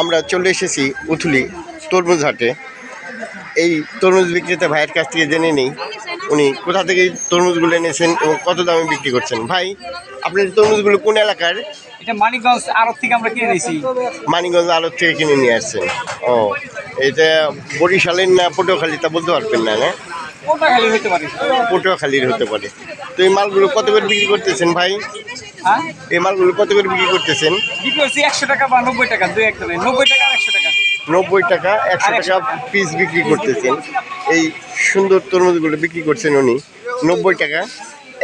আমরা চলে এসেছি উথুলি তরমুজ হাটে। এই তরমুজ বিক্রেতা ভাইয়ের কাছ থেকে জেনে নিই উনি কোথা থেকে তরমুজগুলো এনেছেন এবং কত দামে বিক্রি করছেন। ভাই আপনার তরমুজগুলো কোন এলাকার? এটা মানিকগঞ্জ আড়ত থেকে আমরা কিনে নিয়েছি মানিকগঞ্জ আলোর থেকে কিনে নিয়ে আসছেন। ও এটা বরিশালের না পটুয়াখালী তা বলতে পারবেন না না? খালি হইতে পারে। পটুয়াখালীর হতে পারে। তো এই মালগুলো কত করে বিক্রি করতেছেন ভাই? এই মালগুলো কত করে বিক্রি করতেছেন? বিক্রি করছি একশো টাকা বা নব্বই টাকা দুই একদমে নব্বই টাকা একশো টাকা। নব্বই টাকা একশো টাকা পিস বিক্রি করতেছেন। এই সুন্দর তরমুজগুলো বিক্রি করছেন উনি। নব্বই টাকা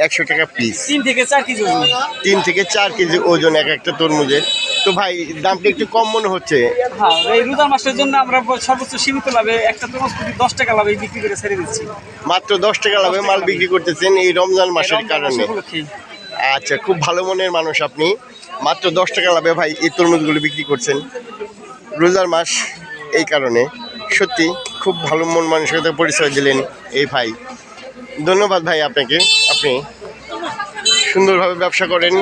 একশো টাকা পিস তিন থেকে চার কেজি ওজন। তিন থেকে চার কেজি ওজন এক একটা তরমুজের। তো ভাই দামটা একটু কম মনে হচ্ছে? হ্যাঁ এই রোজার মাসের জন্য আমরা সর্বোচ্চ সীমিত লাভে একটা তরমুজ প্রতি দশ টাকা লাভে বিক্রি করে ছেড়ে দিচ্ছি। মাত্র দশ টাকা লাভে মাল বিক্রি করতেছেন এই রমজান মাসের কারণে। আচ্ছা খুব ভালো মনের মানুষ আপনি। মাত্র দশ টাকা লাভে ভাই এই তরমুজগুলো বিক্রি করছেন। রোজার মাস এই কারণে। সত্যি খুব ভালো মন মানসিকতার পরিচয় দিলেন এই ভাই। ধন্যবাদ ভাই আপনাকে। আপনি সুন্দরভাবে ব্যবসা করেন।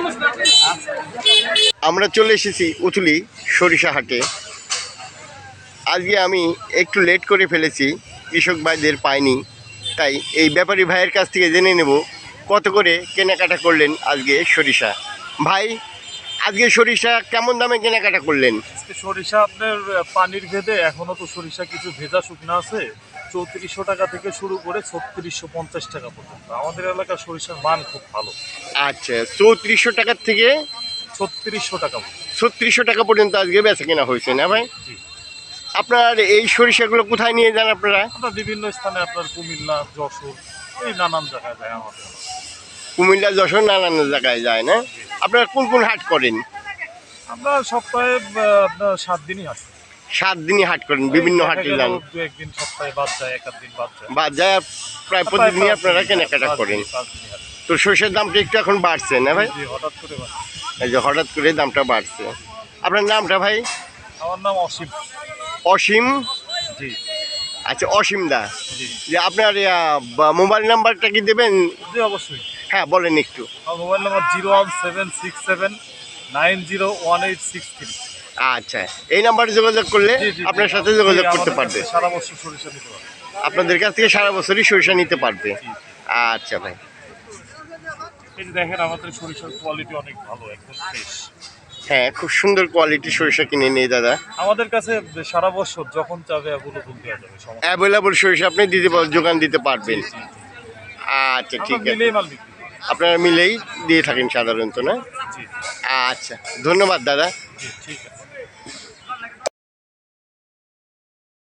আমরা চলে এসেছি উথুলি সরিষা হাটে। আজকে আমি একটু লেট করে ফেলেছি, কৃষক ভাইদের পাইনি। তাই এই ব্যাপারী ভাইয়ের কাছ থেকে জেনে নেব কত করে কেনাকাটা করলেন আজকে সরিষা? ভাই আজকে সরিষা কেমন দামে কেনাকাটা করলেন? সরিষা আপনার পানির ভেদে এখনও তো সরিষা কিছু ভেজা শুকনা আছে। চৌত্রিশশো টাকা থেকে শুরু করে ছত্রিশশো পঞ্চাশ টাকা পর্যন্ত। আমাদের এলাকার সরিষার মান খুব ভালো। আচ্ছা চৌত্রিশশো টাকার থেকে ছত্রিশশো টাকা ছত্রিশশো টাকা পর্যন্ত আজকে বেচা কেনা হয়েছে না ভাই? জি। আপনার এই সরিষাগুলো কোথায় নিয়ে যান আপনারা? আমরা বিভিন্ন স্থানে আপনার কুমিল্লা যশোর এই নানান জায়গায় যায় আমাদের। কুমিল্লা যশোর নানান জায়গায় যায় না? আপনারা কোন কোন হাট করেন? আমরা সপ্তাহে আপনার সাত দিনই হাঁটি সাত দিনই হাট করেন বিভিন্ন হাটে যান। দু একদিন সপ্তাহে বাদ যায় এক দিন বাদ যায়। বা যায় প্রায় প্রতিদিনই আপনারা কেনাকাটা করেন। তো সরষের দামটা একটু এখন বাড়ছে না ভাই? হঠাৎ করে বাদ। এই যে হঠাৎ করে দামটা বাড়ছে। আপনার নামটা ভাই? আমার নাম অসীম। অসীম? জি। আচ্ছা অসীম দা। যে আপনার মোবাইল নাম্বারটা কি দেবেন? অবশ্যই। হ্যাঁ বলেন একটু। Mobile number zero one seven six seven nine zero one eight six three. আচ্ছা এই নাম্বারে যোগাযোগ করলে আপনার সাথে যোগাযোগ করতে পারবে। সারা বছর সরিষা নিতে পারবে। আপনাদের কাছ থেকে সারা বছরই সরিষা নিতে পারবে। আচ্ছা ভাই। দেখেন আমাদের সরিষার কোয়ালিটি অনেক ভালো একদম ফ্রেশ হ্যাঁ খুব সুন্দর কোয়ালিটি সরিষা কিনে নেই দাদা। আমাদের কাছে সারা বছর যখন চাবে অ্যাভেলেবল দেওয়া যাবে সমস্যা অ্যাভেলেবল সরিষা আপনি দিতে যোগান দিতে পারবেন। আচ্ছা ঠিক আছে। আপনারা মিলেই দিয়ে থাকেন সাধারণত না? আচ্ছা ধন্যবাদ দাদা। ঠিক আছে।